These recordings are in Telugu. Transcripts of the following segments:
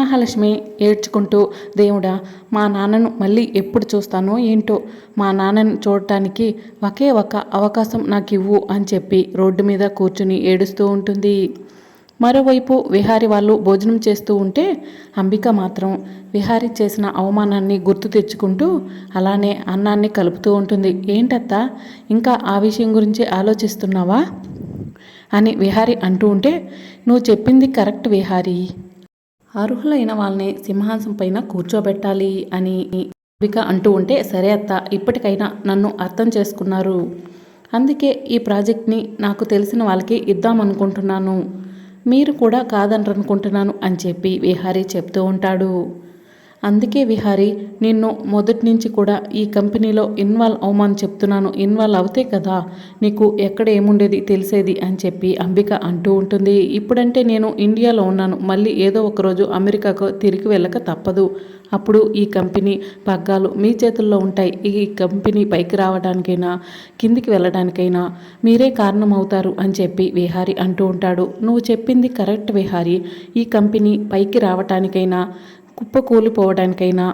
మహాలక్ష్మి ఏడ్చుకుంటూ దేవుడా మా నాన్నను మళ్ళీ ఎప్పుడు చూస్తానో ఏంటో? మా నాన్నను చూడటానికి ఒకే ఒక అవకాశం నాకు ఇవ్వు అని చెప్పి రోడ్డు మీద కూర్చుని ఏడుస్తూ ఉంటుంది. మరోవైపు విహారి వాళ్ళు భోజనం చేస్తూ ఉంటే అంబిక మాత్రం విహారి చేసిన అవమానాన్ని గుర్తు తెచ్చుకుంటూ అలానే అన్నాన్ని కలుపుతూ ఉంటుంది. ఏంటత్త ఇంకా ఆ విషయం గురించి ఆలోచిస్తున్నావా? అని విహారి అంటూ ఉంటే నువ్వు చెప్పింది కరెక్ట్ విహారి. అర్హులైన వాళ్ళని సింహాసం పైన కూర్చోబెట్టాలి అని అంబిక అంటూ ఉంటే సరే అత్త ఇప్పటికైనా నన్ను అర్థం చేసుకున్నారు. అందుకే ఈ ప్రాజెక్ట్ని నాకు తెలిసిన వాళ్ళకి ఇద్దామనుకుంటున్నాను. మీరు కూడా కాదనరనుకుంటున్నాను అని చెప్పి విహారీ చెప్తూ ఉంటాడు. అందుకే విహారి నిన్ను మొదటి నుంచి కూడా ఈ కంపెనీలో ఇన్వాల్వ్ అవ్వమని చెప్తున్నాను. ఇన్వాల్వ్ అవుతే కదా నీకు ఎక్కడ ఏముండేది తెలిసేది అని చెప్పి అంబిక అంటూ ఉంటుంది. ఇప్పుడంటే నేను ఇండియాలో ఉన్నాను. మళ్ళీ ఏదో ఒకరోజు అమెరికాకు తిరిగి వెళ్ళక తప్పదు. అప్పుడు ఈ కంపెనీ పగ్గాలు మీ చేతుల్లో ఉంటాయి. ఈ కంపెనీ పైకి రావడానికైనా కిందికి వెళ్ళడానికైనా మీరే కారణం అవుతారు అని చెప్పి విహారి అంటూ ఉంటాడు. నువ్వు చెప్పింది కరెక్ట్ విహారి. ఈ కంపెనీ పైకి రావటానికైనా కుప్ప కూలిపోవడానికైనా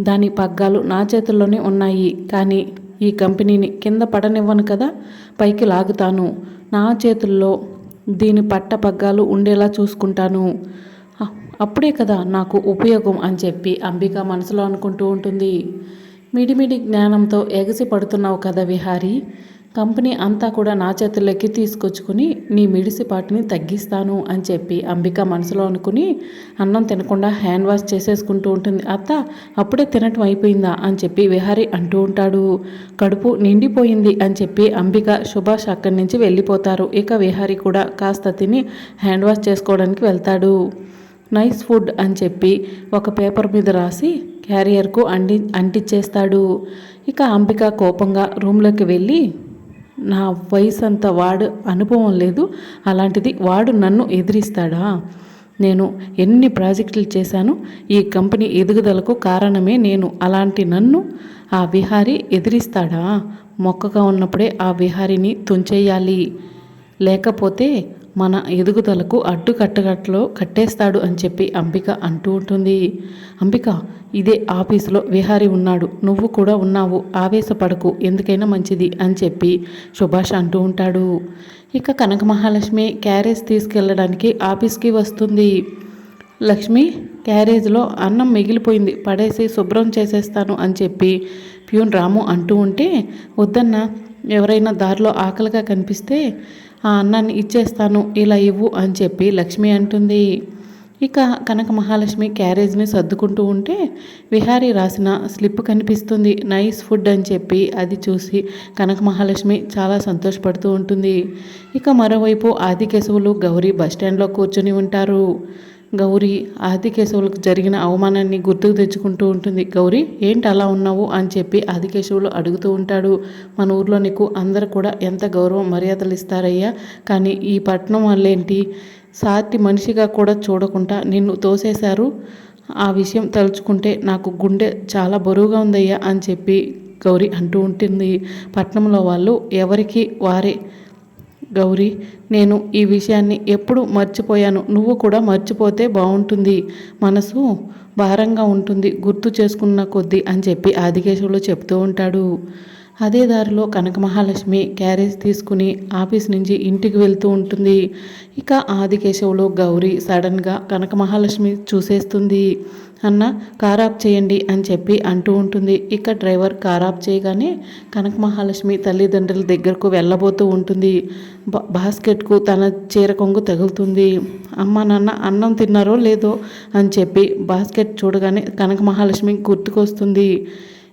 దాని పగ్గాలు నా చేతుల్లోనే ఉన్నాయి. కానీ ఈ కంపెనీని కింద పడనివ్వను కదా పైకి లాగుతాను. నా చేతుల్లో దీని పట్ట పగ్గాలు ఉండేలా చూసుకుంటాను. అప్పుడే కదా నాకు ఉపయోగం అని చెప్పి అంబిక మనసులో అనుకుంటూ ఉంటుంది. మిడిమిడి జ్ఞానంతో ఎగసి పడుతున్నావు కదా విహారీ. కంపెనీ అంతా కూడా నా చేతుల్లోకి తీసుకొచ్చుకుని నీ మిడిసిపాటుని తగ్గిస్తాను అని చెప్పి అంబిక మనసులో అనుకుని అన్నం తినకుండా హ్యాండ్ వాష్ చేసేసుకుంటూ ఉంటుంది. అత్త అప్పుడే తినటం అయిపోయిందా? అని చెప్పి విహారి అంటూ ఉంటాడు. కడుపు నిండిపోయింది అని చెప్పి అంబిక సుభాష్ అక్కడి నుంచి వెళ్ళిపోతారు. ఇక విహారి కూడా కాస్త తిని హ్యాండ్ వాష్ చేసుకోవడానికి వెళ్తాడు. నైస్ ఫుడ్ అని చెప్పి ఒక పేపర్ మీద రాసి క్యారియర్కు అంటి అంటించేస్తాడు ఇక అంబిక కోపంగా రూమ్లోకి వెళ్ళి నా వయసు అంత వాడు అనుభవం లేదు. అలాంటిది వాడు నన్ను ఎదిరిస్తాడా? నేను ఎన్ని ప్రాజెక్టులు చేశాను? ఈ కంపెనీ ఎదుగుదలకు కారణమే నేను. అలాంటి నన్ను ఆ విహారి ఎదిరిస్తాడా? మొక్కగా ఉన్నప్పుడే ఆ విహారిని తుంచేయాలి. లేకపోతే మన ఎదుగుదలకు అడ్డు కట్టగట్లో కట్టేస్తాడు అని చెప్పి అంబిక అంటూ ఉంటుంది. అంబిక ఇదే ఆఫీసులో విహారి ఉన్నాడు. నువ్వు కూడా ఉన్నావు. ఆవేశపడకు. ఎందుకైనా మంచిది అని చెప్పి సుభాష్ అంటూ ఉంటాడు. ఇక కనక మహాలక్ష్మి క్యారేజ్ తీసుకెళ్ళడానికి ఆఫీస్కి వస్తుంది. లక్ష్మి క్యారేజ్లో అన్నం మిగిలిపోయింది. పడేసి శుభ్రం చేసేస్తాను అని చెప్పి ప్యూన్ రాము అంటూ ఉంటే వద్దన్న ఎవరైనా దారిలో ఆకలిగా కనిపిస్తే ఆ అన్నాన్ని ఇచ్చేస్తాను ఇలా ఇవ్వు అని చెప్పి లక్ష్మి అంటుంది. ఇక కనక మహాలక్ష్మి క్యారేజ్ని సర్దుకుంటూ ఉంటే విహారీ రాసిన స్లిప్ కనిపిస్తుంది. నైస్ ఫుడ్ అని చెప్పి అది చూసి కనక మహాలక్ష్మి చాలా సంతోషపడుతూ ఉంటుంది. ఇక మరోవైపు ఆది కేశవులు గౌరీ బస్టాండ్లో కూర్చొని ఉంటారు. గౌరీ ఆదికేశవులకు జరిగిన అవమానాన్ని గుర్తుకు తెచ్చుకుంటూ ఉంటుంది. గౌరీ ఏంటి అలా ఉన్నావు? అని చెప్పి ఆదికేశవులు అడుగుతూ ఉంటాడు. మన ఊర్లో నీకు అందరు కూడా ఎంత గౌరవం మర్యాదలు ఇస్తారయ్యా. కానీ ఈ పట్టణం వాళ్ళేంటి? సాటి మనిషిగా కూడా చూడకుండా నిన్ను తోసేశారు? ఆ విషయం తలుచుకుంటే నాకు గుండె చాలా బరువుగా ఉందయ్యా అని చెప్పి గౌరీ అంటూ ఉంటుంది. పట్నంలో వాళ్ళు ఎవరికి వారే గౌరీ నేను ఈ విషయాన్ని ఎప్పుడు మర్చిపోయాను. నువ్వు కూడా మర్చిపోతే బాగుంటుంది మనసు భారంగా ఉంటుంది గుర్తు చేసుకున్న కొద్దీ అని చెప్పి ఆదికేశవులు చెప్తూ ఉంటాడు. అదే దారిలో కనక మహాలక్ష్మి క్యారేజ్ తీసుకుని ఆఫీస్ నుంచి ఇంటికి వెళ్తూ ఉంటుంది. ఇక ఆదికేశవులు గౌరీ సడన్గా కనక మహాలక్ష్మి చూసేస్తుంది. అన్న కార్ ఆఫ్ చేయండి అని చెప్పి అంటూ ఉంటుంది. ఇక డ్రైవర్ కార్ ఆఫ్ చేయగానే కనక మహాలక్ష్మి తల్లిదండ్రుల దగ్గరకు వెళ్ళబోతూ ఉంటుంది. బాస్కెట్కు తన చీర కొంగు తగులుతుంది. అమ్మ నాన్న అన్నం తిన్నారో లేదో అని చెప్పి బాస్కెట్ చూడగానే కనక మహాలక్ష్మి గుర్తుకొస్తుంది.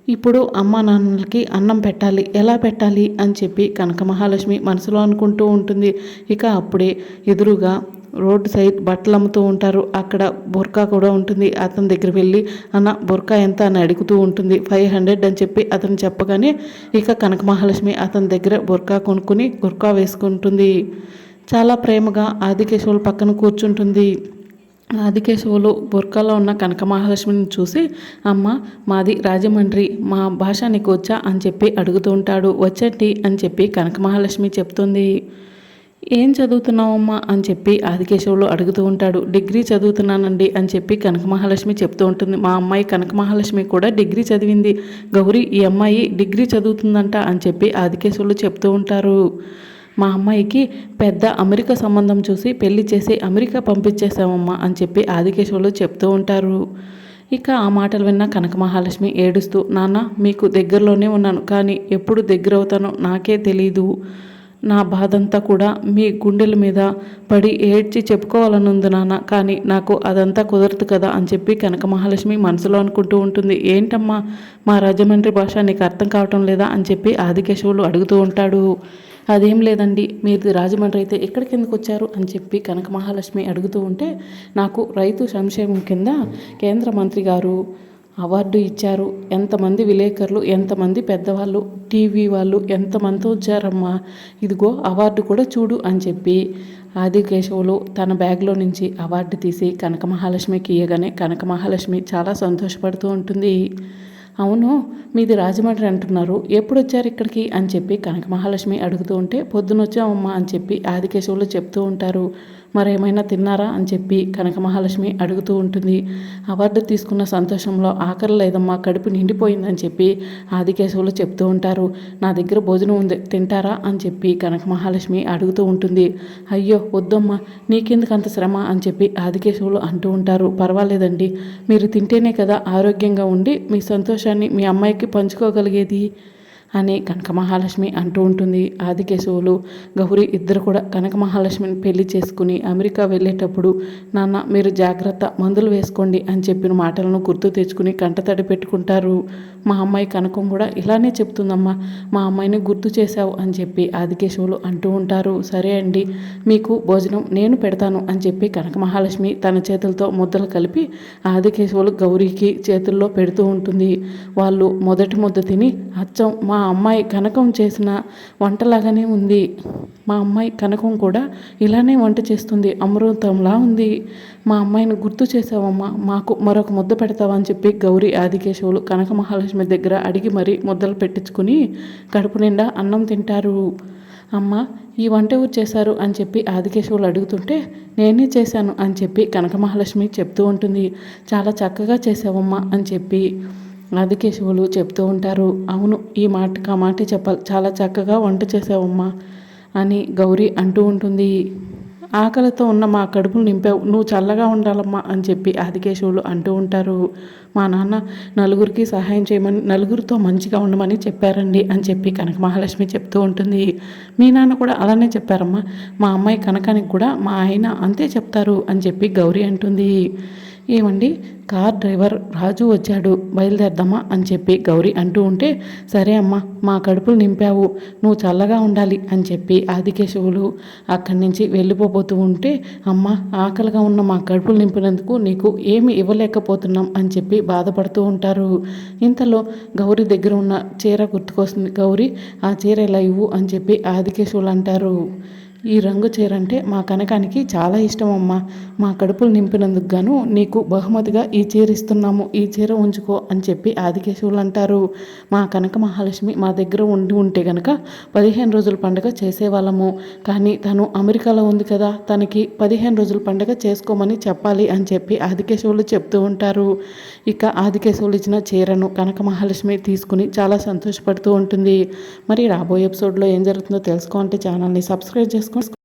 ఇప్పుడు అమ్మ నాన్నలకి అన్నం పెట్టాలి. ఎలా పెట్టాలి? అని చెప్పి కనక మహాలక్ష్మి మనసులో అనుకుంటూ ఉంటుంది. ఇక అప్పుడే ఎదురుగా రోడ్ సైడ్ బట్టలు అమ్ముతూ ఉంటారు. అక్కడ బుర్కా కూడా ఉంటుంది. అతని దగ్గర వెళ్ళి అన్న బుర్కా ఎంత? అని అడుగుతూ ఉంటుంది. ఫైవ్ హండ్రెడ్ అని చెప్పి అతను చెప్పగానే ఇక కనక మహాలక్ష్మి అతని దగ్గర బుర్కా కొనుక్కుని బుర్కా వేసుకుంటుంది. చాలా ప్రేమగా ఆదికేశవుల పక్కన కూర్చుంటుంది. ఆదికేశవులు బుర్కాలో ఉన్న కనక మహాలక్ష్మిని చూసి అమ్మ మాది రాజమండ్రి మా భాష నీకు వచ్చా అని చెప్పి అడుగుతూ ఉంటాడు. వచ్చండి అని చెప్పి కనక మహాలక్ష్మి చెప్తుంది. ఏం చదువుతున్నావమ్మా? అని చెప్పి ఆదికేశవులు అడుగుతూ ఉంటాడు. డిగ్రీ చదువుతున్నానండి అని చెప్పి కనక మహాలక్ష్మి చెప్తూ ఉంటుంది. మా అమ్మాయి కనక మహాలక్ష్మి కూడా డిగ్రీ చదివింది. గౌరీ ఈ అమ్మాయి డిగ్రీ చదువుతుందంట అని చెప్పి ఆదికేశవులు చెప్తూ ఉంటారు. మా అమ్మాయికి పెద్ద అమెరికా సంబంధం చూసి పెళ్ళి చేసి అమెరికా పంపించేశామమ్మా అని చెప్పి ఆదికేశవులు చెప్తూ ఉంటారు. ఇక ఆ మాటలు విన్న కనక మహాలక్ష్మి ఏడుస్తూ నాన్న మీకు దగ్గరలోనే ఉన్నాను కానీ ఎప్పుడు దగ్గర అవుతానో నాకే తెలీదు. నా బాధంతా కూడా మీ గుండెల మీద పడి ఏడ్చి చెప్పుకోవాలనుంది నాన్న. కానీ నాకు అదంతా కుదరదు కదా అని చెప్పి కనక మహాలక్ష్మి మనసులో అనుకుంటూ ఉంటుంది. ఏంటమ్మా? మా రాజమండ్రి భాష నీకు అర్థం కావటం లేదా అని చెప్పి ఆదికేశవులు అడుగుతూ ఉంటాడు. అదేం లేదండి మీరు రాజమండ్రి అయితే ఎక్కడికి ఎందుకు వచ్చారు అని చెప్పి కనక మహాలక్ష్మి అడుగుతూ ఉంటే నాకు రైతు సంక్షేమం కింద కేంద్ర మంత్రి గారు అవార్డు ఇచ్చారు. ఎంతమంది విలేకరులు ఎంతమంది పెద్దవాళ్ళు టీవీ వాళ్ళు ఎంతమంది వచ్చారమ్మా. ఇదిగో అవార్డు కూడా చూడు అని చెప్పి ఆది కేశవులు తన బ్యాగ్లో నుంచి అవార్డు తీసి కనక మహాలక్ష్మికి ఇయ్యగానే కనక మహాలక్ష్మి చాలా సంతోషపడుతూ ఉంటుంది. అవును మీది రాజమండ్రి అంటున్నారు. ఎప్పుడు వచ్చారు ఇక్కడికి అని చెప్పి కనక మహాలక్ష్మి అడుగుతూ ఉంటే పొద్దునొచ్చామమ్మా అని చెప్పి ఆదికేశవులు చెప్తూ ఉంటారు. మరేమైనా తిన్నారా అని చెప్పి కనక మహాలక్ష్మి అడుగుతూ ఉంటుంది. అవార్డు తీసుకున్న సంతోషంలో ఆకలి లేదమ్మా కడుపు నిండిపోయిందని చెప్పి ఆదికేశవులు చెప్తూ ఉంటారు. నా దగ్గర భోజనం ఉంది తింటారా అని చెప్పి కనక మహాలక్ష్మి అడుగుతూ ఉంటుంది. అయ్యో వద్దమ్మా నీకెందుకు అంత శ్రమ అని చెప్పి ఆదికేశవులు అంటూ ఉంటారు. పర్వాలేదండి మీరు తింటేనే కదా ఆరోగ్యంగా ఉండి మీ సంతోషాన్ని మీ అమ్మాయికి పంచుకోగలిగేది. అని కనక మహాలక్ష్మి అంటూ ఉంటుంది. ఆదికేశవులు గౌరీ ఇద్దరు కూడా కనక మహాలక్ష్మిని పెళ్ళి చేసుకుని అమెరికా వెళ్ళేటప్పుడు నాన్న మీరు జాగ్రత్త మందులు వేసుకోండి అని చెప్పిన మాటలను గుర్తు తెచ్చుకుని కంటతడి పెట్టుకుంటారు. మా అమ్మాయి కనకం కూడా ఇలానే చెప్తుందమ్మా మా అమ్మాయిని గుర్తు చేశావు అని చెప్పి ఆదికేశవులు అంటూ ఉంటారు. సరే అండి మీకు భోజనం నేను పెడతాను అని చెప్పి కనక మహాలక్ష్మి తన చేతులతో ముద్దలు కలిపి ఆదికేశవులు గౌరీకి చేతుల్లో పెడుతూ ఉంటుంది. వాళ్ళు మొదటి ముద్ద తిని అచ్చం మా అమ్మాయి కనకం చేసిన వంటలాగానే ఉంది. మా అమ్మాయి కనకం కూడా ఇలానే వంట చేస్తుంది. అమృతంలా ఉంది. మా అమ్మాయిని గుర్తు చేసావమ్మా మాకు మరొక ముద్ద పెడతావా అని చెప్పి గౌరీ ఆదికేశవులు కనక మహాలక్ష్మి దగ్గర అడిగి మరీ ముద్దలు పెట్టించుకుని కడుపు నిండా అన్నం తింటారు. అమ్మ ఈ వంట ఎవరు చేశారు అని చెప్పి ఆదికేశవులు అడుగుతుంటే నేనే చేశాను అని చెప్పి కనక మహాలక్ష్మి చెప్తూ ఉంటుంది. చాలా చక్కగా చేసావమ్మా అని చెప్పి ఆదికేశవులు చెప్తూ ఉంటారు అవును ఈ మాటకు ఆ మాట చెప్పాలి చాలా చక్కగా వంట చేసావమ్మా అని గౌరీ అంటూ ఉంటుంది. ఆకలితో ఉన్న మా కడుపులు నింపావు నువ్వు చల్లగా ఉండాలమ్మా అని చెప్పి ఆదికేశవులు అంటూ ఉంటారు. మా నాన్న నలుగురికి సహాయం చేయమని నలుగురితో మంచిగా ఉండమని చెప్పారండి అని చెప్పి కనక మహాలక్ష్మి చెప్తూ ఉంటుంది. మీ నాన్న కూడా అలానే చెప్పారమ్మా మా అమ్మాయి కనకానికి కూడా మా ఆయన అంతే చెప్తారు అని చెప్పి గౌరీ అంటుంది. ఏమండి? కార్ డ్రైవర్ రాజు వచ్చాడు బయలుదేరదామా అని చెప్పి గౌరీ అంటూ ఉంటే సరే అమ్మా మా కడుపులు నింపావు నువ్వు చల్లగా ఉండాలి అని చెప్పి ఆదికేశవులు అక్కడి నుంచి వెళ్ళిపోబోతూ ఉంటే అమ్మ ఆకలిగా ఉన్న మా కడుపులు నింపినందుకు నీకు ఏమి ఇవ్వలేకపోతున్నాం అని చెప్పి బాధపడుతూ ఉంటారు. ఇంతలో గౌరీ దగ్గర ఉన్న చీర గుర్తుకొస్తుంది. గౌరీ ఆ చీర ఇలా ఇవ్వు అని చెప్పి ఆదికేశవులు అంటారు. ఈ రంగు చీర అంటే మా కనకానికి చాలా ఇష్టం అమ్మా మా కడుపులు నింపినందుకు గాను నీకు బహుమతిగా ఈ చీర ఇస్తున్నాము. ఈ చీర ఉంచుకో అని చెప్పి ఆదికేశవులు అంటారు. మా కనక మహాలక్ష్మి మా దగ్గర ఉండి ఉంటే గనక పదిహేను రోజుల పండుగ చేసేవాళ్ళము. కానీ తను అమెరికాలో ఉంది కదా తనకి పదిహేను రోజుల పండుగ చేసుకోమని చెప్పాలి అని చెప్పి ఆదికేశవులు చెప్తూ ఉంటారు. ఇక ఆదికేశవులు ఇచ్చిన చీరను కనక మహాలక్ష్మి తీసుకుని చాలా సంతోషపడుతూ ఉంటుంది. మరి రాబోయే ఎపిసోడ్లో ఏం జరుగుతుందో తెలుసుకోవాలంటే ఛానల్ని సబ్స్క్రైబ్ చేసుకో discurso.